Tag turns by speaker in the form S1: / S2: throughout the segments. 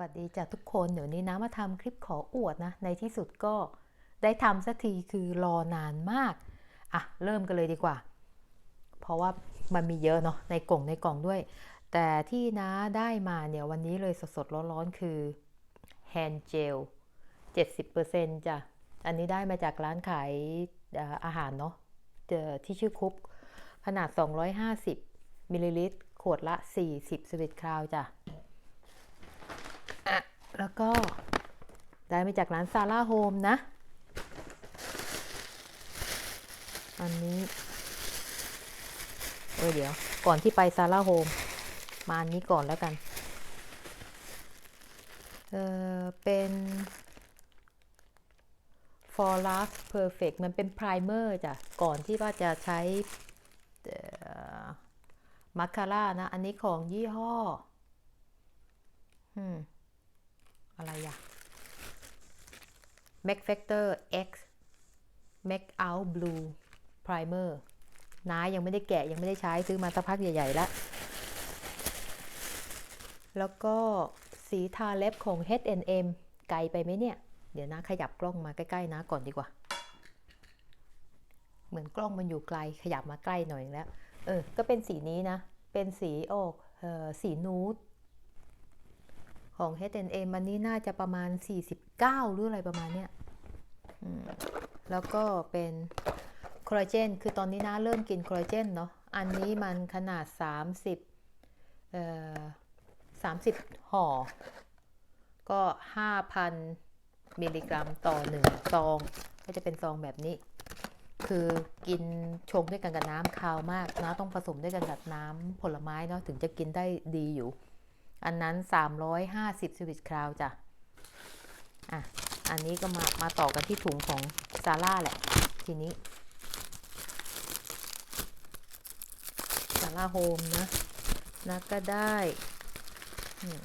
S1: วัสดีจ้ะทุกคนเดี๋ยวนี้นะมาทำคลิปขออวดนะ ในที่สุดก็ได้ทำสักทีคือรอนานมาก อะ เริ่มกันเลยดีกว่า เพราะว่ามันมีเยอะเนาะในกล่องในกล่องด้วย แต่ที่น้าได้มาเนี่ยวันนี้เลยสดๆ ร้อนๆ คือแฮนด์เจล70%จ้ะ อันนี้ได้มาจากร้านขายอาหารเนาะที่ชื่อคุปขนาด 250มิลลิลิตรขวดละ 40สวิตคราวจ้ะ แล้วก็ได้มาจากร้านซาร่าโฮมนะ อันนี้เออเดี๋ยว ก่อนที่ไปซาร่าโฮมมาอันนี้ก่อนแล้วกัน เออเป็น for last perfect มันเป็น primer จ้ะ ก่อนที่ว่าจะใช้มาคาร่านะ อันนี้ของยี่ห้อ อืม อะไรอะ Mac Factor X Make Out Blue Primer น้ายังไม่ได้แกะยังไม่ได้ใช้ซื้อมาสักพักใหญ่ๆแล้ว แล้วก็สีทาเล็บของ H&M ไกลไปไหมเนี่ย เดี๋ยวนะขยับกล้องมาใกล้ๆนะก่อนดีกว่า เหมือนกล้องมันอยู่ไกลขยับมาใกล้หน่อยแล้ว เออ ก็เป็นสีนี้นะ เป็นสีออก เออสีนูด ของ H&M อันนี้น่าจะประมาณ 49 หรืออะไรประมาณเนี้ยแล้วก็เป็นคอลลาเจน คือตอนนี้นะเริ่มกินคอลลาเจนเนาะ อันนี้มันขนาด 30เอ่อ30 ห่อ ก็ 5,000 มิลลิกรัมต่อ 1 ซอง ก็จะเป็นซองแบบนี้ คือกินชงด้วยกันกับน้ำคาวมากนะต้องผสมด้วยกันกับน้ำผลไม้เนาะถึงจะกินได้ดีอยู่ อันนั้น 350สวิตคราวจ้ะอะอันนี้ก็มามาต่อกันที่ถุงของซาร่าแหละ ทีนี้ซาร่าโฮมนะนะก็ได้อืม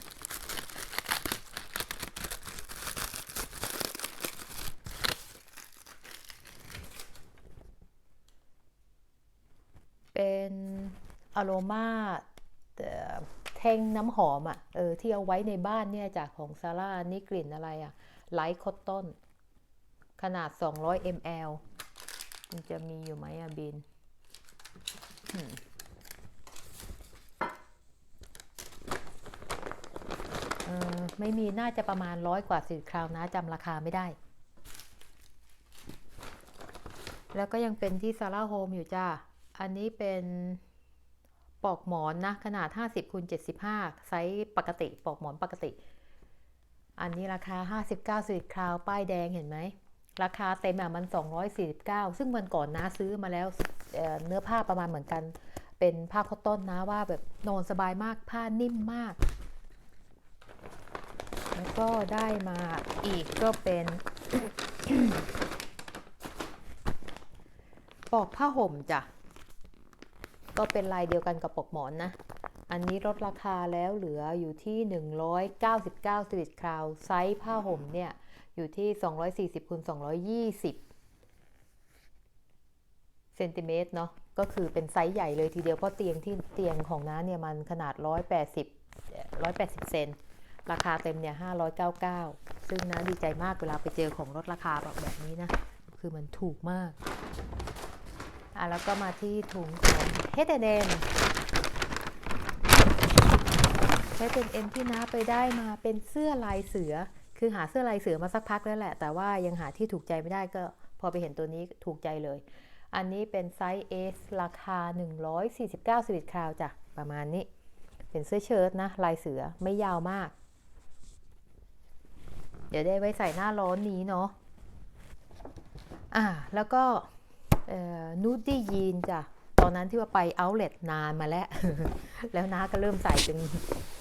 S1: เป็นอโรมา แท่งน้ำหอมอะ่ะเออที่เอาไว้ในบ้านเนี่ยจากของซาร่านี่กลิ่นอะไรอะ่ะไลท์คอตตอนขนาด 200 ml มันจะมีอยู่ไหมอะบินอืมเออไม่มีน่าจะประมาณร้อยกว่าสิบคราวนะจำราคาไม่ได้ แล้วก็ยังเป็นที่ซาร่าโฮมอยู่จ้า อันนี้เป็น ปอกหมอนนะขนาด 50คูณ75 ไซส์ปกติ ปอกหมอนปกติ อันนี้ราคา 59สวิตคราว ป้ายแดงเห็นไหม ราคาเต็มอะมัน 249 ซึ่งวันก่อนนะซื้อมาแล้วเเนื้อผ้าประมาณเหมือนกัน เป็นผ้าคอตตอนนะว่าแบบนอนสบายมากผ้านิ่มมาก แล้วก็ได้มาอีกก็เป็นปอกผ้าห่มจ้ะ ก็เป็นลายเดียวกันกับปกหมอนนะ อันนี้ลดราคาแล้วเหลืออยู่ที่ 199สวิตคราวไซส์ผ้าห่มเนี่ยอยู่ที่ 240คูณ220เซนติเมตรเนาะก็คือเป็นไซส์ใหญ่เลยทีเดียวเพราะเตียงที่เตียงของน้าเนี่ยมันขนาด 180 180 เซนราคาเต็มเนี่ย 599 ซึ่งน้าดีใจมากเวลาไปเจอของลดราคาแบบแบบนี้นะ คือมันถูกมาก อะแล้วก็มาที่ถุงของ H&M H&M ที่น้าไปได้มาเป็นเสื้อลายเสือ คือหาเสื้อลายเสือมาสักพักแล้วแหละ แต่ว่ายังหาที่ถูกใจไม่ได้ก็พอไปเห็นตัวนี้ถูกใจเลย อันนี้เป็นไซส์ S ราคา 149สวิตคราวจ้ะ ประมาณนี้ เป็นเสื้อเชิ้ตนะ ลายเสือไม่ยาวมาก เดี๋ยวได้ไว้ใส่หน้าร้อนนี้เนาะอ่าแล้วก็ นูดดี้ยีนจ้ะตอนนั้นที่ว่าไปเอาเล t นานมาแล้ว แล้วน้าก็เริ่มใส่เป็น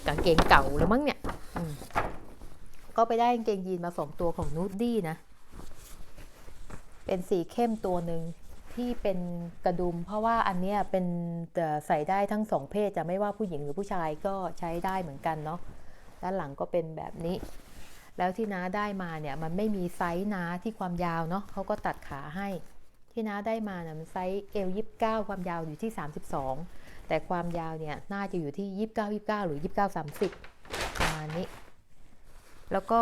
S1: กางเกงเก่าแล้วมั้งเนี่ยก็ไปได้กางเกงยีนมาสองตัวของนูดดี้นะ เป็นสีเข้มตัวหนึ่งที่เป็นกระดุม เพราะว่าอันเนี้ยเป็นใส่ได้ทั้งสองเพศจะไม่ว่าผู้หญิงหรือผู้ชายก็ใช้ได้เหมือนกันเนาะด้านหลังก็เป็นแบบนี้ แล้วที่น้าได้มาเนี่ยมันไม่มีไซส์น้าที่ความยาวเนาะเขาก็ตัดขาให้ ที่น้าได้มาเนี่ยมันไซส์เอลยี่สิบเก้าความยาวอยู่ที่ 32 แต่ความยาวเนี่ยน่าจะอยู่ที่ 29 29 หรือ 29 30 ประมาณนี้ แล้วก็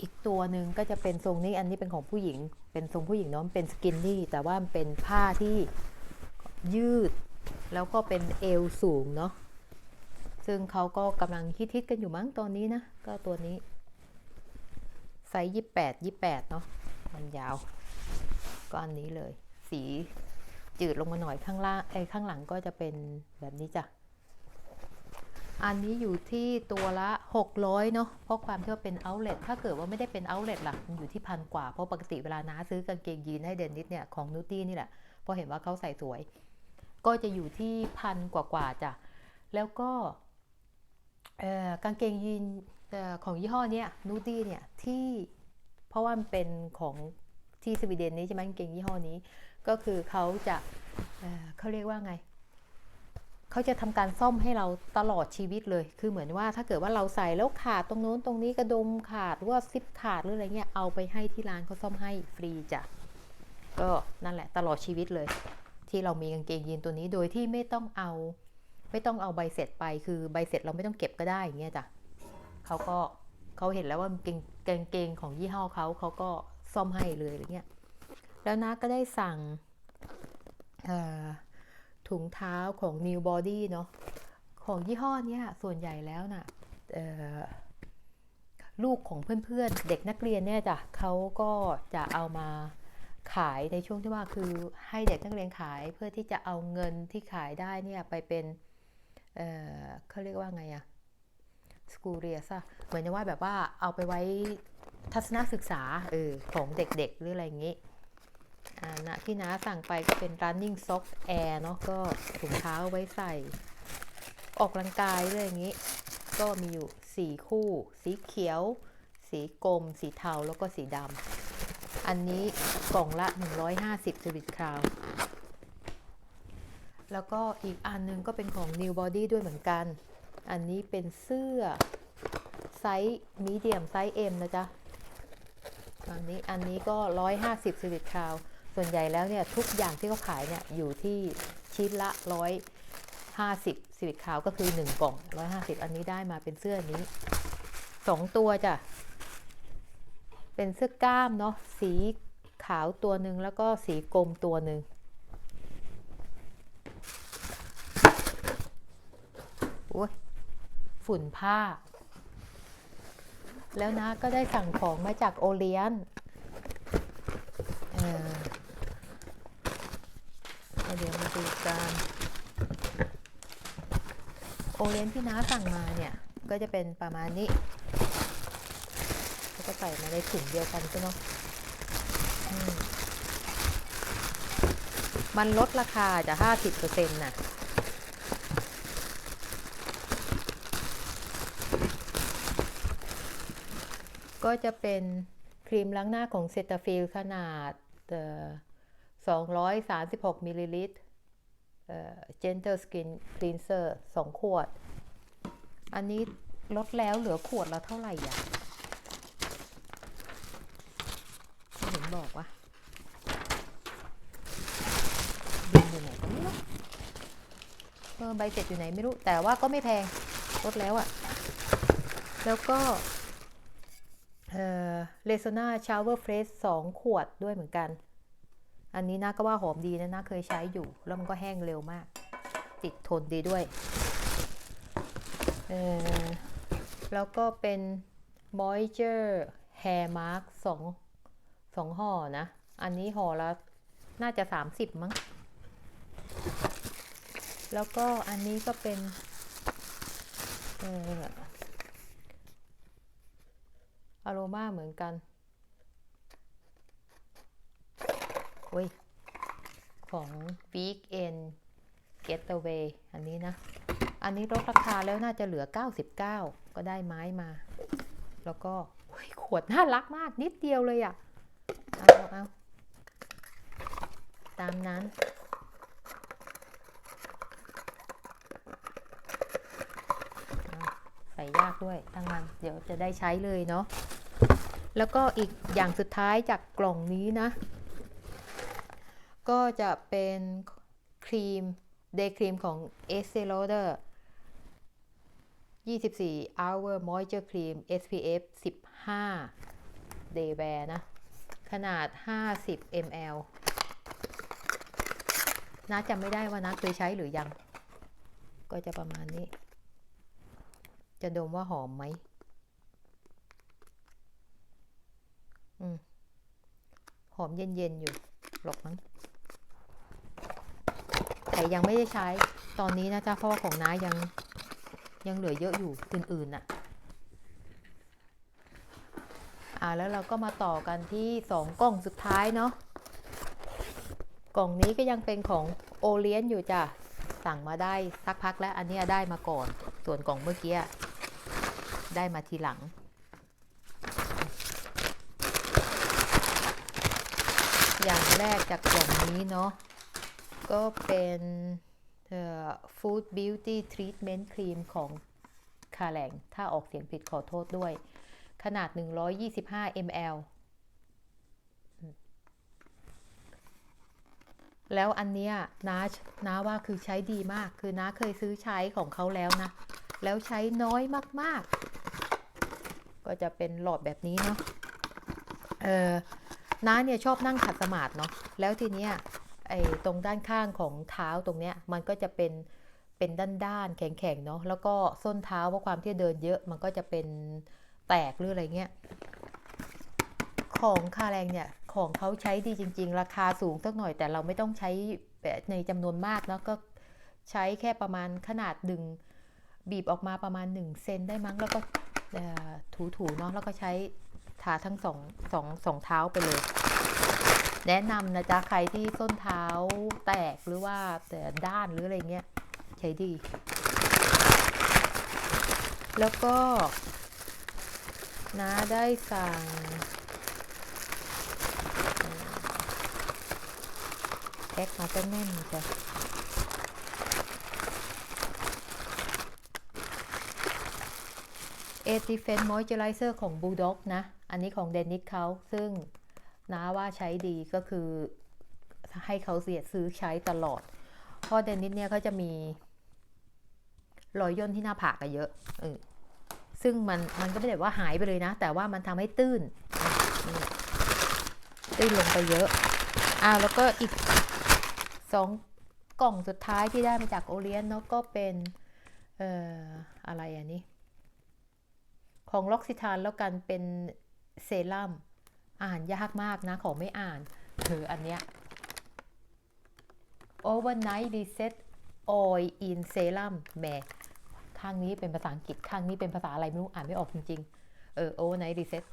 S1: อีกตัวหนึ่งก็จะเป็นทรงนี้อันนี้เป็นของผู้หญิง เป็นทรงผู้หญิงเนาะเป็นสกินนี่แต่ว่ามันเป็นผ้าที่ยืด แล้วก็เป็นเอวสูงเนาะซึ่งเขาก็กำลังฮิตๆกันอยู่มั้งตอนนี้นะ ก็ตัวนี้ไซส์ยี่แปดยี่แปดเนาะมันยาว ก็อันนี้เลย สีจืดลงมาหน่อยข้างล่างไอ้ข้างหลังก็จะเป็นแบบนี้จ้ะอันนี้อยู่ที่ตัวละ 600 เนาะเพราะความที่ว่าเป็น outlet ถ้าเกิดว่าไม่ได้เป็น outlet ล่ะมันอยู่ที่พันกว่า เพราะปกติเวลาน้าซื้อกางเกงยีนให้เดนนิสเนี่ยของนูตี้นี่แหละพราะเห็นว่าเขาใส่สวย ก็จะอยู่ที่พันกว่ากว่าๆจ้ะ แล้วก็เอ่อกางเกงยีนเอ่อของยี่ห้อนี้นูตี้เนี่ยที่เพราะว่ามันเป็นของ ที่สวีเดนนี้ใช่ไหมกางเกงยี่ห้อนี้ ก็คือเขาจะเเขาเรียกว่าไงเขาจะทำการซ่อมให้เราตลอดชีวิตเลย คือเหมือนว่าถ้าเกิดว่าเราใส่แล้วขาดตรงโน้นตรงนี้กระดมขาดหรือว่าซิปขาดหรืออะไรเงี้ยเอาไปให้ที่ร้านเขาซ่อมให้ฟรีจ้ะก็นั่นแหละตลอดชีวิตเลย ที่เรามีกางเกงยีนตัวนี้โดยที่ไม่ต้องเอา ไม่ต้องเอาใบเสร็จไปคือใบเสร็จเราไม่ต้องเก็บก็ได้อย่างเงี้ยจ้ะเขาก็เขาเห็นแล้วว่าเกางเกงของยี่ห้อเขาเขาก็ ซ่อมให้เลยอะไรเงี้ยแล้วนะก็ได้สั่งถุงเท้าของ New Body เนาะของยี่ห้อเนี้ยส่วนใหญ่แล้วน่ะเอ่อลูกของเพื่อนๆ เด็กนักเรียนเนี่ยจ้ะเขาก็จะเอามาขายในช่วงที่ว่าคือให้เด็กนักเรียนขายเพื่อที่จะเอาเงินที่ขายได้เนี่ยไปเป็นเเขาเรียกว่าไงอะสกูเรียซะเหมือนจะว่าแบบว่าเอาไปไว้ ทัศนศึกษาเออของเด็กๆ หรืออะไรอย่างงี้อ่านะที่น้าสั่งไปก็เป็น running sock air เนาะก็ถุงเท้าไว้ใส่ ออกกำลังกายด้วยอย่างนี้ ก็มีอยู่ 4 คู่ สีเขียว สีกรม สีเทาแล้วก็สีดำอันนี้กล่องละ 150สวิตคราวแล้วก็อีกอันนึงก็เป็นของ New Body ด้วยเหมือนกัน อันนี้เป็นเสื้อ ไซส์มีเดียมไซส์ M นะจ๊ะอันนี้อันนี้ก็ 150สวิตคาว ส่วนใหญ่แล้วเนี่ยทุกอย่างที่เขาขายเนี่ยอยู่ที่ชิ้นละ 150สวิตคาวก็คือ 1 กล่อง 150 อันนี้ได้มาเป็นเสื้อนี้ 2 ตัวจ้ะ เป็นเสื้อกล้ามเนาะสีขาวตัวหนึ่งแล้วก็สีกรมตัวหนึ่งโอ้ยฝุ่นผ้า แล้วนะก็ได้สั่งของมาจากโอเลียนเออเดี๋ยวมาดูกันโอเลียนที่น้าสั่งมาเนี่ย ก็จะเป็นประมาณนี้แล้วก็ใส่มาในถุงเดียวกันใช่ไหมมันลดราคาจะ50%น่ะ ก็จะเป็นครีมล้างหน้าของเซตาฟิลขนาด 236มิลลิลิตรเอ่อ Gentle Skin Cleanser 2ขวด อันนี้ลดแล้วเหลือขวดละเท่าไหร่อะเห็นบอกว่าบินอยู่ไหนก็ไม่รู้เออใบเสร็จอยู่ไหนไม่รู้ แต่ว่าก็ไม่แพงลดแล้วอะ แล้วก็ เลโซนาชาวเวอร์เฟรชสองขวดด้วยเหมือนกัน อันนี้นะก็ว่าหอมดีนะนะเคยใช้อยู่ แล้วมันก็แห้งเร็วมาก ติดทนดีด้วย เออแล้วก็เป็น moisture hair mask สองสองห่อนะ อันนี้ห่อละน่าจะ 30 มั้ง แล้วก็อันนี้ก็เป็น เออ อโรมาเหมือนกันเว้ยของ Weekend Getaway อันนี้นะ อันนี้ลดราคาแล้วน่าจะเหลือ 99 ก็ได้ไม้มา แล้วก็ขวดน่ารักมากนิดเดียวเลยอะ่ะ เอาเอาเอาตามนั้น ใส่ยากด้วยตั้งมัน เดี๋ยวจะได้ใช้เลยเนาะ แล้วก็อีกอย่างสุดท้ายจากกล่องนี้นะ ก็จะเป็นครีมเดย์ครีมของ e s t e e Lauder 24 hour moisture cream SPF 15 day wear นะ ขนาด 50 ml น้าจำไม่ได้ว่าน้าเคยใช้หรือยัง ก็จะประมาณนี้ จะดมว่าหอมไหมอืม หอมเย็นๆ อยู่หรอกมั้งแต่ยังไม่ได้ใช้ตอนนี้นะจ๊ะเพราะว่าของน้ายังยังเหลือเยอะอยู่อื่นๆน่ะอ่าแล้วเราก็มาต่อกันที่สองกล่องสุดท้ายเนาะกล่องนี้ก็ยังเป็นของโอเลียนอยู่จ้ะสั่งมาได้สักพักแล้วอันเนี้ยได้มาก่อน ส่วนกล่องเมื่อกี้ได้มาทีหลัง อย่างแรกจากกล่องนี้เนาะ ก็เป็นเอ่อ Food Beauty Treatment Cream ของคาแรงถ้าออกเสียงผิดขอโทษด้วย ขนาด 125 ml อืมแล้วอันเนี้ยน้าน้าว่าคือใช้ดีมาก คือน้าเคยซื้อใช้ของเขาแล้วนะ แล้วใช้น้อยมาก ๆ ก็จะเป็นหลอดแบบนี้เนาะ เออ น้าเนี่ยชอบนั่งขัดสมาธิเนาะแล้วทีเนี้ยไอ้ตรงด้านข้างของเท้าตรงเนี้ยมันก็จะเป็นเป็นด้านๆแข็งๆเนาะแล้วก็ส้นเท้าเพราะความที่เดินเยอะมันก็จะเป็นแตกหรืออะไรเงี้ยของคาแรงเนี่ยของเขาใช้ดีจริง ๆ ราคาสูงสักหน่อยแต่เราไม่ต้องใช้ในจำนวนมากเนาะก็ใช้แค่ประมาณขนาดดึงบีบออกมาประมาณ1เซนได้มั้งแล้วก็ถูๆเนาะแล้วก็ใช้ ทาทั้งสองสองสองเท้าไปเลย แนะนำนะจ๊ะ ใครที่ส้นเท้าแตกหรือว่าแต่ด้านหรืออะไรเงี้ย ใช้ดี แล้วก็น้าได้สั่งแพ็คมาจะแน่นจ้ะเอทิเฟนมอยเจอไรเซอร์ของบูด็อกนะ อันนี้ของเดนิสเขาซึ่งน้าว่าใช้ดีก็คือให้เขาเสียซื้อใช้ตลอด เพราะเดนนิสเนี่ยเขาจะมีรอยย่นที่หน้าผากอะเยอะเออซึ่งมันมันก็ไม่ได้ว่าหายไปเลยนะ แต่ว่ามันทำให้ตื้นตื้นลงไปเยอะอ้าวแล้วก็อีกสองกล่องสุดท้ายที่ได้มาจากโอเลียนเนาะก็เป็นเอ่ออะไรอันนี้ ของล็อกซิทานแล้วกันเป็น เซรั่มอ่านยากมากนะขอไม่อ่านคืออันเนี้ย overnight reset oil in serum แหมข้างนี้เป็นภาษาอังกฤษข้างนี้เป็นภาษาอะไรไม่รู้อ่านไม่ออกจริงๆ เออ overnight reset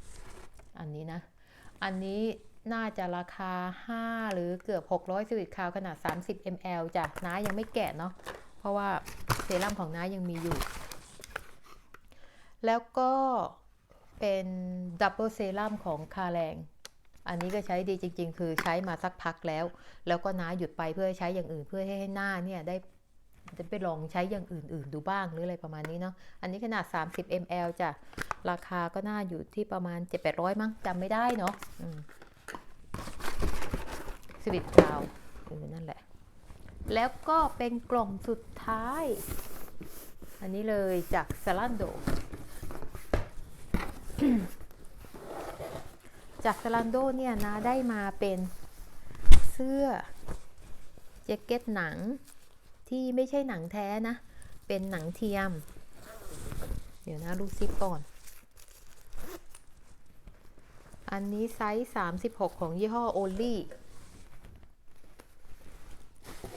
S1: อันนี้นะ อันนี้น่าจะราคา 5 หรือเกือบ 600สวิตคาวขนาด 30 ml จ้ะน้ายังไม่แกะเนาะเพราะว่าเซรั่มของน้ายังมีอยู่ แล้วก็ เป็นดับเบิลเซรั่มของคาแรง อันนี้ก็ใช้ดีจริง ๆ คือใช้มาสักพักแล้ว แล้วก็น้าหยุดไปเพื่อใช้อย่างอื่นเพื่อให้หน้าเนี่ยได้จะไปลองใช้อย่างอื่น ๆ ดูบ้างหรืออะไรประมาณนี้เนาะ อันนี้ขนาด 30 ml จ้ะ ราคาก็น่าอยู่ที่ประมาณ 7-800 มั้งจำไม่ได้เนาะสวิตกาวเออนั่นแหละ แล้วก็เป็นกล่องสุดท้าย อันนี้เลยจากซาลันโด จากซาลันโดเนี่ยนะได้มาเป็นเสื้อแจ็คเก็ตหนังที่ไม่ใช่หนังแท้นะ เป็นหนังเทียม เดี๋ยวนะรูซิปก่อน อันนี้ไซส์ 36 ของยี่ห้อโอลี่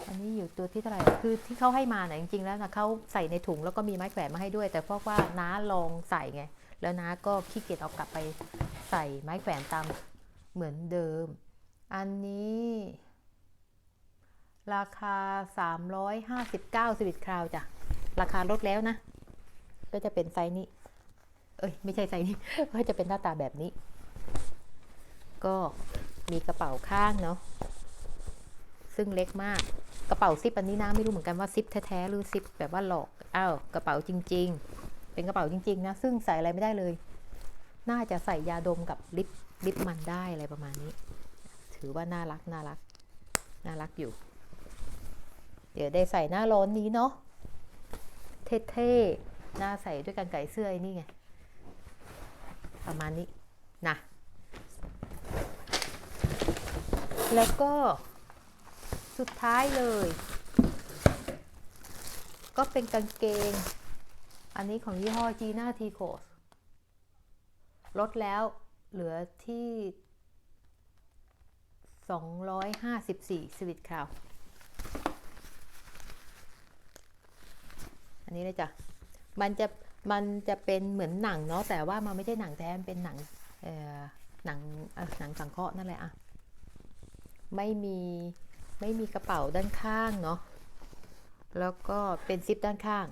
S1: อันนี้อยู่ตัวที่เท่าไหร่ คือที่เขาให้มาเนี่ยจริงๆแล้วนะเขาใส่ในถุงแล้วก็มีไม้แขวนมาให้ด้วย แต่เพราะว่าน้าลองใส่ไง แล้วน้าก็ขี้เกียจเอากลับไปใส่ไม้แขวนตามเหมือนเดิม อันนี้ ราคา 359สวิตคราวจ้ะ ราคาลดแล้วนะ ก็จะเป็นไซส์นี้ เอ้ย ไม่ใช่ไซส์นี้ ก็จะเป็นหน้าตาแบบนี้ ก็มีกระเป๋าข้างเนาะ ซึ่งเล็กมาก กระเป๋าซิปอันนี้นะ ไม่รู้เหมือนกันว่าซิปแท้ๆหรือซิปแบบว่าหลอก อ้าว กระเป๋าจริง ๆ เป็นกระเป๋าจริง ๆ นะ ซึ่งใส่อะไรไม่ได้เลย น่าจะใส่ยาดมกับลิปลิปมันได้อะไรประมาณนี้ ถือว่าน่ารักน่ารักน่ารักอยู่ เดี๋ยวได้ใส่หน้าร้อนนี้เนาะเท่หน้าใส่ด้วยกันไก่เสื้อไอ้นี่ไง ประมาณนี้นะแล้วก็สุดท้ายเลย ก็เป็นกางเกง อันนี้ของยี่ห้อจีน่าทีโคสลดแล้วเหลือที่ 254สวิตคราวอันนี้เลยจ้ะ มันจะ มันจะเป็นเหมือนหนังเนาะ แต่ว่ามันไม่ใช่หนังแท้ มันเป็นหนัง เอ่อ หนังหนังสังเคราะห์นั่นแหละอะไม่มี ไม่มีกระเป๋าด้านข้างเนาะ แล้วก็เป็นซิปด้านข้าง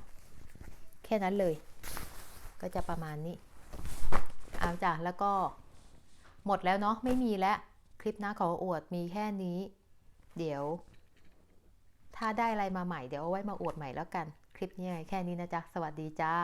S1: ค่นั้นเลย ก็จะประมาณนี้ เอาจ้ะแล้วก็หมดแล้วเนาะไม่มีแล้ว คลิปน้าขออวดมีแค่นี้ เดี๋ยว ถ้าได้อะไรมาใหม่เดี๋ยวเอาไว้มาอวดใหม่แล้วกัน คลิปนี้แค่นี้นะจ๊ะ สวัสดีจ้า